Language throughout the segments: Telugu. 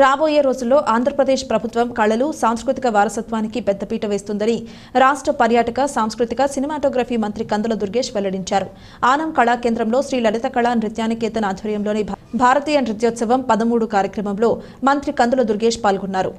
రాబోయే రోజుల్లో ఆంధ్రప్రదేశ్ ప్రభుత్వం కళలు సాంస్కృతిక వారసత్వానికి పెద్దపీట వేస్తుందని రాష్ట్ర పర్యాటక సాంస్కృతిక సినిమాటోగ్రఫీ మంత్రి కందుల దుర్గేష్ వెల్లడించారు. ఆనం కళా కేంద్రంలో శ్రీ లలిత కళా నృత్యానికేతన్ ఆధ్వర్యంలోని భారతీయ నృత్యోత్సవం పదమూడు కార్యక్రమంలో మంత్రి కందుల దుర్గేష్ పాల్గొన్నారు.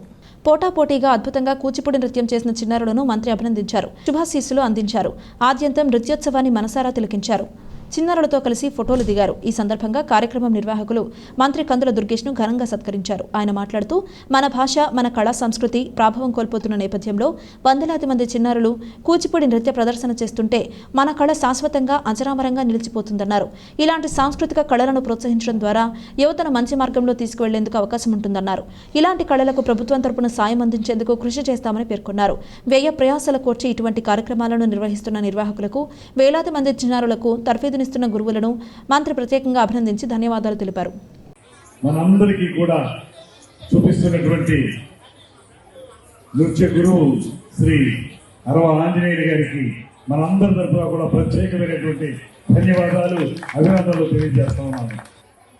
పోటాపోటీగా అద్భుతంగా కూచిపూడి నృత్యం చేసిన చిన్నారులను మంత్రి అభినందించారు. శుభాశీస్సులు అందించారు. ఆద్యంతం నృత్యోత్సవాన్ని మనసారా తిలకించారు. చిన్నారులతో కలిసి ఫోటోలు దిగారు. ఈ సందర్భంగా కార్యక్రమం నిర్వాహకులు మంత్రి కందుల దుర్గేష్ను ఘనంగా సత్కరించారు. ఆయన మాట్లాడుతూ మన భాష మన కళా సంస్కృతి ప్రాభవం కోల్పోతున్న నేపథ్యంలో వందలాది మంది చిన్నారులు కూచిపూడి నృత్య ప్రదర్శన చేస్తుంటే మన కళ శాశ్వతంగా అజరామరంగా నిలిచిపోతుందన్నారు. ఇలాంటి సాంస్కృతిక కళలను ప్రోత్సహించడం ద్వారా యువతను మంచి మార్గంలో తీసుకువెళ్ళేందుకు అవకాశం ఉంటుందన్నారు. ఇలాంటి కళలకు ప్రభుత్వం తరపున సాయం అందించేందుకు కృషి చేస్తామని పేర్కొన్నారు. వ్యయ ప్రయాసాల కోర్చి ఇటువంటి కార్యక్రమాలను నిర్వహిస్తున్న నిర్వాహకులకు వేలాది మంది చిన్నారులకు తర్ఫీదునిస్తున్న గురువులను మంత్రి ప్రత్యేకంగా అభినందించి ధన్యవాదాలు తెలిపారు. మనందరికీ కూడా చూపిస్తున్నటువంటి నృత్య గురువు శ్రీ అరవ ఆంజనేయులు గారికి మనందరి తరఫున కూడా ప్రత్యేకమైనటువంటి ధన్యవాదాలు అభినందనలు తెలియజేస్తా ఉన్నాను.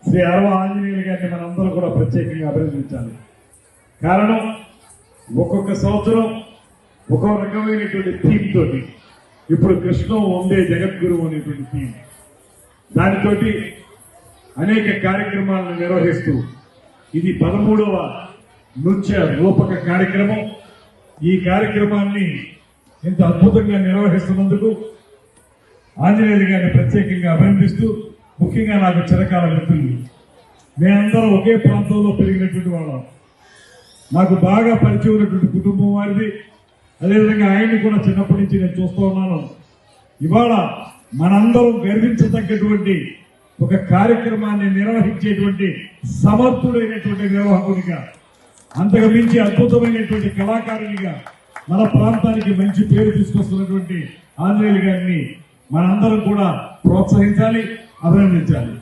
శ్రీ అరవ ఆంజనేయులు గారిని మనందరూ కూడా ప్రత్యేకంగా అభినందించాలి. కారణం ఒక్కొక్క సంవత్సరం ఒక్కో రకమైనటువంటి థీమ్ తోటి. ఇప్పుడు కృష్ణం ఉండే జగద్గురువు అనేటువంటి థీమ్. దానితోటి అనేక కార్యక్రమాలను నిర్వహిస్తూ ఇది పదమూడవ నృత్య రూపక కార్యక్రమం. ఈ కార్యక్రమాన్ని ఇంత అద్భుతంగా నిర్వహిస్తున్నందుకు ఆంజనేయులు గారిని ప్రత్యేకంగా అభినందిస్తూ ముఖ్యంగా నాకు చిరకాల మిత్రులు మేమందరం ఒకే ప్రాంతంలో పెరిగినటువంటి వాళ్ళం. నాకు బాగా పరిచయం ఉన్నటువంటి కుటుంబం వారిది. అదేవిధంగా ఆయన్ని కూడా చిన్నప్పటి నుంచి నేను చూస్తూ ఉన్నాను. ఇవాళ మనందరం గర్వించదగ్గటువంటి ఒక కార్యక్రమాన్ని నిర్వహించేటువంటి సమర్థుడైనటువంటి నిర్వాహకునిగా అంతకు మించి అద్భుతమైనటువంటి కళాకారునిగా మన ప్రాంతానికి మంచి పేరు తీసుకొస్తున్నటువంటి ఆంజనేయులు గారిని మనందరం కూడా ప్రోత్సహించాలి అభినందించాలి.